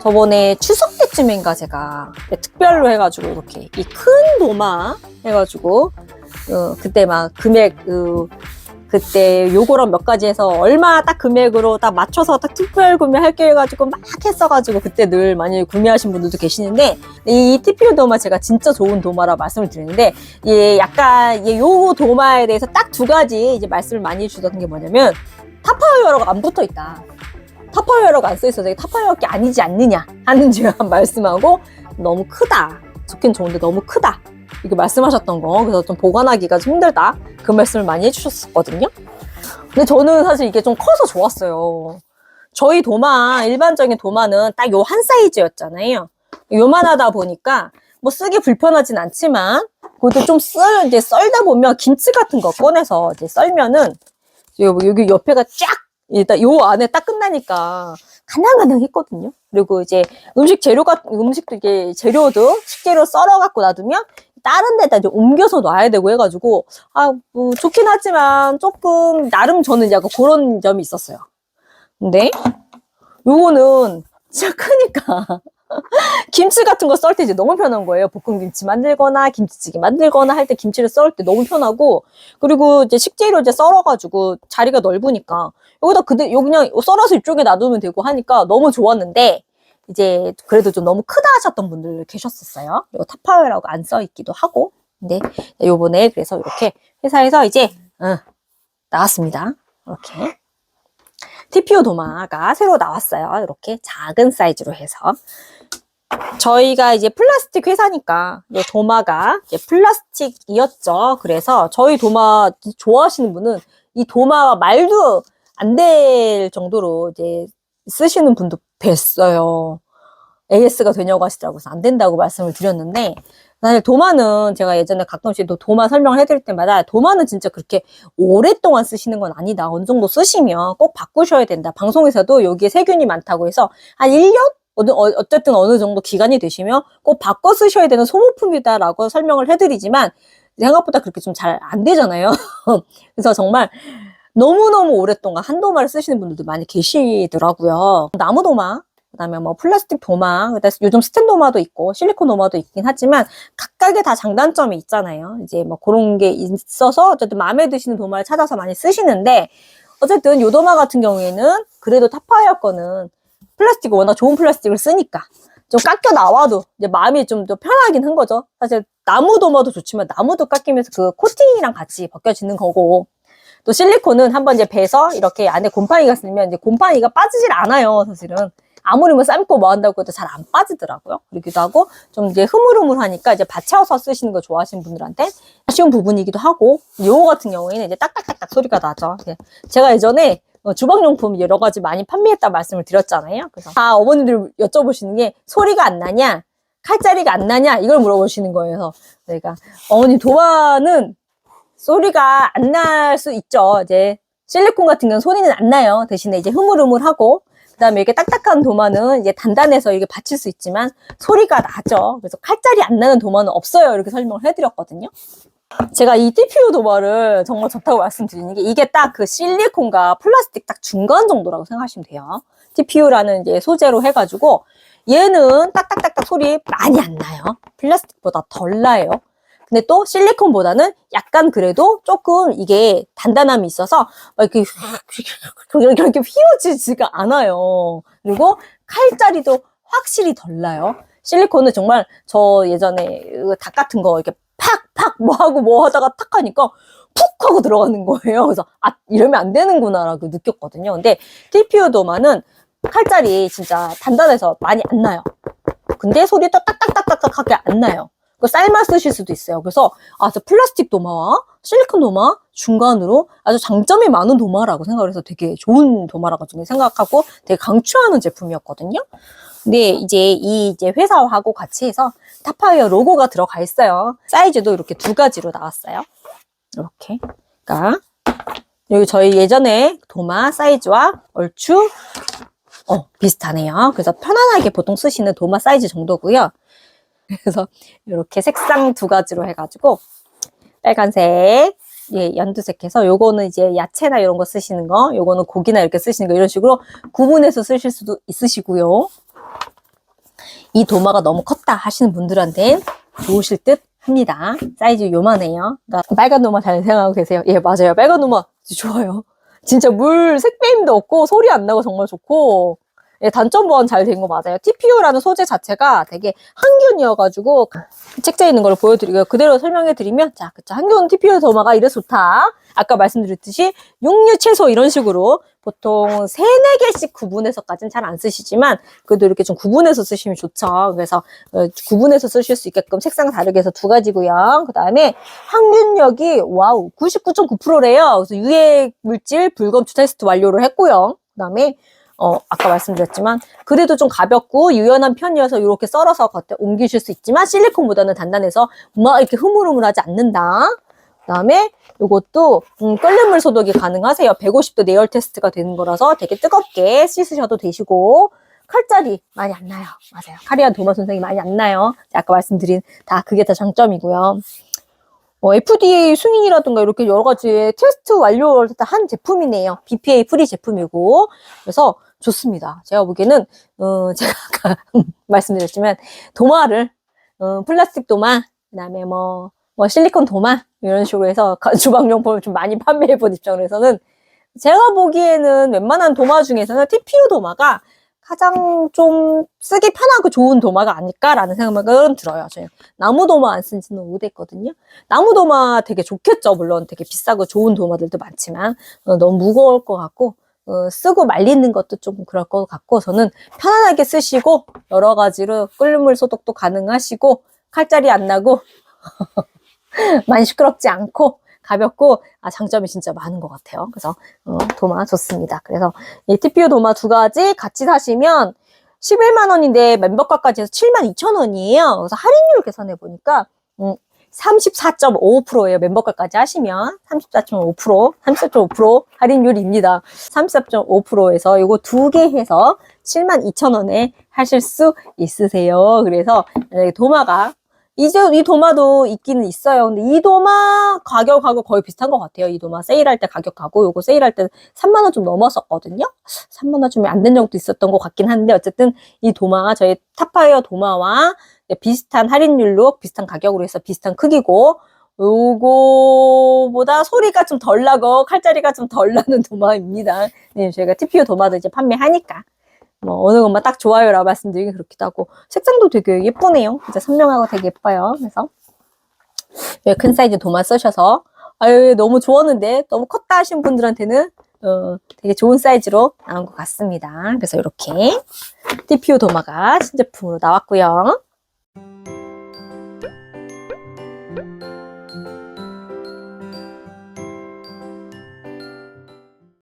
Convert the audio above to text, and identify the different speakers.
Speaker 1: 저번에 추석 때쯤인가 제가 특별로 해가지고 이렇게 이 큰 도마 해가지고 어, 그때 막 금액 그 그때 요거랑 몇 가지 해서 얼마 딱 금액으로 딱 맞춰서 딱 특별 구매할게 해가지고 막 했어가지고 그때 늘 많이 구매하신 분들도 계시는데 이 TPU 도마 제가 진짜 좋은 도마라 말씀을 드리는데 예 약간 예, 요 도마에 대해서 딱 두 가지 이제 말씀을 많이 해주던 게 뭐냐면 타파웨어가 안 붙어 있다. 타파웨어라고 안 써 있어서 이게 타파웨어게 아니지 않느냐 하는 제가 말씀하고 너무 크다. 좋긴 좋은데 너무 크다. 이렇게 말씀하셨던 거. 그래서 좀 보관하기가 좀 힘들다. 그 말씀을 많이 해주셨었거든요. 근데 저는 사실 이게 좀 커서 좋았어요. 저희 도마, 일반적인 도마는 딱 요 한 사이즈였잖아요. 요만하다 보니까 뭐 쓰기 불편하진 않지만 그것도 좀 썰, 이제 썰다 보면 김치 같은 거 꺼내서 이제 썰면은 여기 옆에가 쫙 일단 요 안에 딱 끝나니까 가능가능 했거든요. 그리고 이제 음식 재료가 음식도 이게 재료도 식재료 썰어 갖고 놔두면 다른 데다 이제 옮겨서 놔야 되고 해가지고 아 뭐 좋긴 하지만 조금 나름 저는 약간 그런 점이 있었어요. 근데 요거는 진짜 크니까 김치 같은 거 썰 때 이제 너무 편한 거예요. 볶음 김치 만들거나 김치찌개 만들거나 할 때 김치를 썰 때 너무 편하고 그리고 이제 식재료 이제 썰어가지고 자리가 넓으니까 여기다 그대 요 그냥 썰어서 이쪽에 놔두면 되고 하니까 너무 좋았는데 이제 그래도 좀 너무 크다 하셨던 분들 계셨었어요. 그리고 타파웨어라고 안 써 있기도 하고 근데 요번에 그래서 이렇게 회사에서 이제 어, 나왔습니다. 이렇게 TPO 도마가 새로 나왔어요. 이렇게 작은 사이즈로 해서 저희가 이제 플라스틱 회사니까 도마가 이제 플라스틱이었죠. 그래서 저희 도마 좋아하시는 분은 이 도마 말도 안 될 정도로 이제 쓰시는 분도 뵀어요. AS가 되냐고 하시더라고요. 그래서 안 된다고 말씀을 드렸는데 사실 도마는 제가 예전에 가끔씩 또 도마 설명을 해드릴 때마다 도마는 진짜 그렇게 오랫동안 쓰시는 건 아니다. 어느 정도 쓰시면 꼭 바꾸셔야 된다. 방송에서도 여기에 세균이 많다고 해서 한 1년? 어느- 어- 어쨌든 어느 정도 기간이 되시면 꼭 바꿔 쓰셔야 되는 소모품이다라고 설명을 해드리지만 생각보다 그렇게 좀 잘 안 되잖아요. 그래서 정말 너무너무 오랫동안 한 도마를 쓰시는 분들도 많이 계시더라고요. 나무 도마, 그다음에 뭐 플라스틱 도마, 그다음에 요즘 스텐 도마도 있고 실리콘 도마도 있긴 하지만 각각의 다 장단점이 있잖아요. 이제 뭐 그런 게 있어서 어쨌든 마음에 드시는 도마를 찾아서 많이 쓰시는데 어쨌든 요 도마 같은 경우에는 그래도 타파웨어 거는 플라스틱이 워낙 좋은 플라스틱을 쓰니까 좀 깎여 나와도 이제 마음이 좀 더 편하긴 한 거죠. 사실 나무 도마도 좋지만 나무도 깎이면서 그 코팅이랑 같이 벗겨지는 거고 또 실리콘은 한번 이제 베서 이렇게 안에 곰팡이가 쓰면 이제 곰팡이가 빠지질 않아요, 사실은. 아무리 뭐 삶고 뭐 한다고 해도 잘 안 빠지더라고요. 그러기도 하고 좀 이제 흐물흐물하니까 이제 받쳐서 쓰시는 거 좋아하시는 분들한테 아쉬운 부분이기도 하고 요거 같은 경우에는 이제 딱딱딱딱 소리가 나죠. 예. 제가 예전에 어, 주방용품 여러 가지 많이 판매했다 말씀을 드렸잖아요. 그래서 다 어머니들 여쭤보시는 게 소리가 안 나냐, 칼자리가 안 나냐 이걸 물어보시는 거예요. 그래서 제가 어머니 도마는 소리가 안 날 수 있죠. 이제 실리콘 같은 경우는 소리는 안 나요. 대신에 이제 흐물흐물하고 그다음에 이렇게 딱딱한 도마는 이제 단단해서 이게 받칠 수 있지만 소리가 나죠. 그래서 칼자리 안 나는 도마는 없어요. 이렇게 설명을 해드렸거든요. 제가 이 TPU 도마를 정말 좋다고 말씀드리는 게 이게 딱 그 실리콘과 플라스틱 딱 중간 정도라고 생각하시면 돼요. TPU라는 이제 소재로 해가지고 얘는 딱딱딱딱 소리 많이 안 나요. 플라스틱보다 덜 나요. 근데 또 실리콘보다는 약간 그래도 조금 이게 단단함이 있어서 막 이렇게 이렇게 휘어지지가 않아요. 그리고 칼자리도 확실히 덜 나요. 실리콘은 정말 저 예전에 그닭 같은 거 이렇게 팍팍 뭐 하고 뭐 하다가 탁 하니까 푹 하고 들어가는 거예요. 그래서 아 이러면 안 되는구나라고 느꼈거든요. 근데 TPU 도마는 칼자리 진짜 단단해서 많이 안 나요. 근데 소리 도 딱딱딱딱하게 안 나요. 그 삶아 쓰실 수도 있어요. 그래서 아, 저 플라스틱 도마와 실리콘 도마 중간으로 아주 장점이 많은 도마라고 생각을 해서 되게 좋은 도마라고 저는 생각하고 되게 강추하는 제품이었거든요. 근데 이제 이 이제 회사하고 같이 해서 타파웨어 로고가 들어가 있어요. 사이즈도 이렇게 두 가지로 나왔어요. 이렇게. 그러니까 여기 저희 예전에 도마 사이즈와 얼추 어, 비슷하네요. 그래서 편안하게 보통 쓰시는 도마 사이즈 정도고요. 그래서 이렇게 색상 두 가지로 해가지고 빨간색, 예, 연두색 해서 요거는 이제 야채나 이런 거 쓰시는 거, 요거는 고기나 이렇게 쓰시는 거 이런 식으로 구분해서 쓰실 수도 있으시고요. 이 도마가 너무 컸다 하시는 분들한테 좋으실 듯 합니다. 사이즈 요만해요. 그러니까 빨간 도마 잘 생각하고 계세요. 예, 맞아요. 빨간 도마 좋아요. 진짜 물 색배임도 없고 소리 안 나고 정말 좋고 예, 단점 보완 잘 된 거 맞아요. TPU라는 소재 자체가 되게 항균이어가지고 책자에 있는 걸 보여드리고요. 그대로 설명해드리면 자, 그쵸. 항균 TPU 도마가 이래 좋다. 아까 말씀드렸듯이 육류, 채소 이런 식으로 보통 세네 개씩 구분해서까지는 잘 안 쓰시지만 그래도 이렇게 좀 구분해서 쓰시면 좋죠. 그래서 어, 구분해서 쓰실 수 있게끔 색상 다르게 해서 두 가지고요. 그 다음에 항균력이 와우 99.9%래요. 그래서 유해 물질 불검출 테스트 완료를 했고요. 그 다음에 어, 아까 말씀드렸지만, 그래도 좀 가볍고 유연한 편이어서 이렇게 썰어서 겉에 옮기실 수 있지만, 실리콘보다는 단단해서 막 이렇게 흐물흐물하지 않는다. 그 다음에 이것도 음, 끓는 물 소독이 가능하세요. 150도 내열 테스트가 되는 거라서 되게 뜨겁게 씻으셔도 되시고, 칼자리 많이 안 나요. 맞아요. 카리안 도마 손상이 많이 안 나요. 아까 말씀드린 다 그게 다 장점이고요. 어, FDA 승인이라든가 이렇게 여러 가지 테스트 완료를 다한 제품이네요. BPA 프리 제품이고. 그래서 좋습니다. 제가 보기에는, 어, 제가 아까 말씀드렸지만, 도마를, 어, 플라스틱 도마, 그 다음에 뭐, 뭐, 실리콘 도마, 이런 식으로 해서 가- 주방용품을 좀 많이 판매해본 입장에서는, 제가 보기에는 웬만한 도마 중에서는 TPU 도마가 가장 좀 쓰기 편하고 좋은 도마가 아닐까라는 생각은 들어요. 저희 나무 도마 안 쓴 지는 오래됐거든요. 나무 도마 되게 좋겠죠. 물론 되게 비싸고 좋은 도마들도 많지만 어, 너무 무거울 것 같고 어, 쓰고 말리는 것도 좀 그럴 것 같고 저는 편안하게 쓰시고 여러 가지로 끓는 물 소독도 가능하시고 칼자리 안 나고 많이 시끄럽지 않고 가볍고 아, 장점이 진짜 많은 것 같아요. 그래서 어, 도마 좋습니다. 그래서 이 TPU 도마 두 가지 같이 사시면 11만 원인데 멤버가까지 해서 7만 2천 원이에요. 그래서 할인율 계산해 보니까 음, 34.55%예요. 멤버가까지 하시면 34.5%, 34.5% 할인율입니다. 34.5%에서 이거 두 개 해서 7만 2천 원에 하실 수 있으세요. 그래서 도마가 이제 이 도마도 있기는 있어요. 근데 이 도마 가격하고 거의 비슷한 것 같아요. 이 도마 세일할 때 가격하고 요거 세일할 때 3만 원 좀 넘었었거든요. 3만 원 좀 안된 적도 있었던 것 같긴 한데 어쨌든 이 도마가 저희 타파이어 도마와 비슷한 할인율로 비슷한 가격으로 해서 비슷한 크기고 요거보다 소리가 좀 덜 나고 칼자리가 좀 덜 나는 도마입니다. 네, 저희가 TPU 도마도 이제 판매하니까 뭐 어느 것만 딱 좋아요라고 말씀드리기 그렇기도 하고 색상도 되게 예쁘네요. 진짜 선명하고 되게 예뻐요. 그래서 네, 큰 사이즈 도마 쓰셔서 아유 너무 좋았는데 너무 컸다 하신 분들한테는 어, 되게 좋은 사이즈로 나온 것 같습니다. 그래서 이렇게 TPU 도마가 신제품으로 나왔고요.